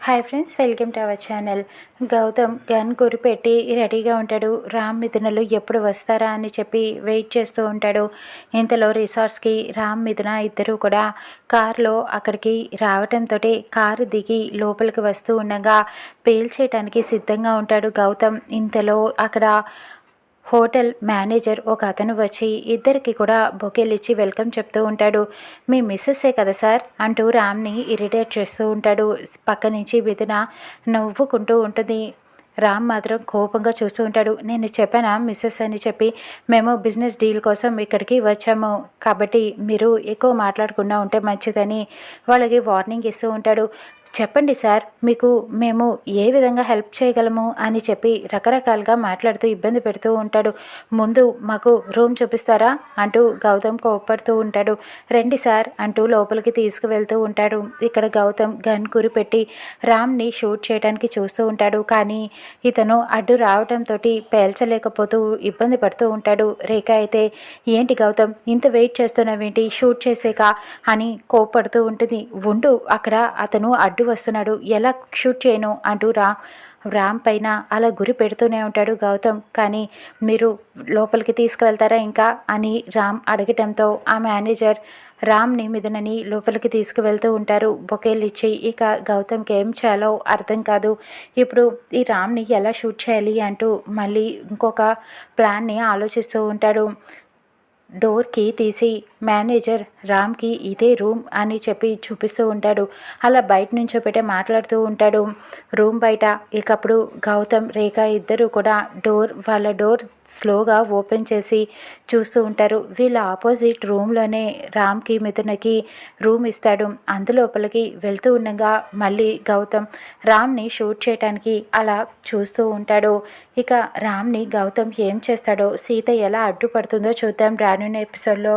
Hi friends welcome to our channel Gautam gun గురిపెట్టి రెడీగా ఉంటాడు. రామ్ మిథునలు ఎప్పుడు వస్తారా అని చెప్పి వెయిట్ చేస్తూ ఉంటాడు. ఇంతలో రిసార్ట్స్కి రామ్ మిథున ఇద్దరు కూడా కారులో అక్కడికి రావటంతో కారు దిగి లోపలికి వస్తూ ఉండగా పేల్చేయటానికి సిద్ధంగా ఉంటాడు గౌతమ్. ఇంతలో అక్కడ హోటల్ మేనేజర్ ఒక అతను వచ్చి ఇద్దరికి కూడా బొకేలు ఇచ్చి వెల్కమ్ చెప్తూ ఉంటాడు. మీ మిస్సెస్సే కదా సార్? అంటూ రామ్ని ఇరిటేట్ చేస్తూ ఉంటాడు. పక్క నుంచి విధిన నవ్వుకుంటూ ఉంటుంది. రామ్ మాత్రం కోపంగా చూస్తూ ఉంటాడు. నేను చెప్పానా మిస్సెస్ అని చెప్పి మేము బిజినెస్ డీల్ కోసం ఇక్కడికి వచ్చాము. కాబట్టి మీరు ఎక్కువ మాట్లాడకుండా ఉంటే మంచిదని వాళ్ళకి వార్నింగ్ ఇస్తూ ఉంటాడు. చెప్పండి సార్ మీకు మేము ఏ విధంగా హెల్ప్ చేయగలము అని చెప్పి రకరకాలుగా మాట్లాడుతూ ఇబ్బంది పెడుతూ ఉంటాడు. ముందు మాకు రూమ్ చూపిస్తారా? అంటూ గౌతమ్ కోప్పడుతూ ఉంటాడు. రండి సార్ అంటూ లోపలికి తీసుకువెళ్తూ ఉంటాడు. ఇక్కడ గౌతమ్ గన్ కురిపెట్టి రామ్ని షూట్ చేయడానికి చూస్తూ ఉంటాడు. కానీ ఇతను అడ్డు రావడంతో పేల్చలేకపోతూ ఇబ్బంది పడుతూ ఉంటాడు. రేఖ అయితే ఏంటి గౌతమ్ ఇంత వెయిట్ చేస్తున్నావేంటి? షూట్ చేసాక? అని కోప్పడుతూ ఉంటుంది. ఉండు అక్కడ అతను అడ్డు అడ్డు వస్తున్నాడు ఎలా షూట్ చేయను అంటూ రా రామ్ పైన అలా గురి పెడుతూనే ఉంటాడు గౌతమ్. కానీ మీరు లోపలికి తీసుకువెళ్తారా ఇంకా అని రామ్ అడగటంతో ఆ మేనేజర్ రామ్ని మిథునని లోపలికి తీసుకువెళ్తూ ఉంటారు. బొకేలు ఇచ్చి ఇక గౌతమ్కి ఏం చేయాలో అర్థం కాదు. ఇప్పుడు ఈ రామ్ని ఎలా షూట్ చేయాలి అంటూ మళ్ళీ ఇంకొక ప్లాన్ని ఆలోచిస్తూ ఉంటాడు. డోర్కి తీసి మేనేజర్ రామ్కి ఇదే రూమ్ అని చెప్పి చూపిస్తూ ఉంటాడు. అలా బయట నుంచో పెట్టే మాట్లాడుతూ ఉంటాడు. రూమ్ బయట. ఇకప్పుడు గౌతమ్ రేఖ ఇద్దరు కూడా డోర్ వాళ్ళ డోర్ స్లోగా ఓపెన్ చేసి చూస్తూ ఉంటారు. వీళ్ళ ఆపోజిట్ రూమ్లోనే రామ్కి మిథునకి రూమ్ ఇస్తాడు. అందులోపలికి వెళ్తూ ఉండగా మళ్ళీ గౌతమ్ రామ్ని షూట్ చేయడానికి అలా చూస్తూ ఉంటాడు. ఇక రామ్ని గౌతమ్ ఏం చేస్తాడో సీత ఎలా అడ్డుపడుతుందో చూద్దాం రానున్న ఎపిసోడ్లో.